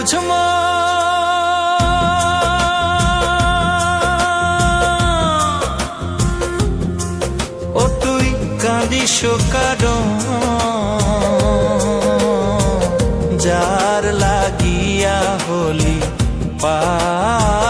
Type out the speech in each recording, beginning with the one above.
বুঝমা। ও তুই কাঁদিস কারণ যার লাগিয়া হলি পাগো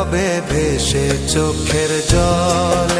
হবে ভেসে চোখের জলে।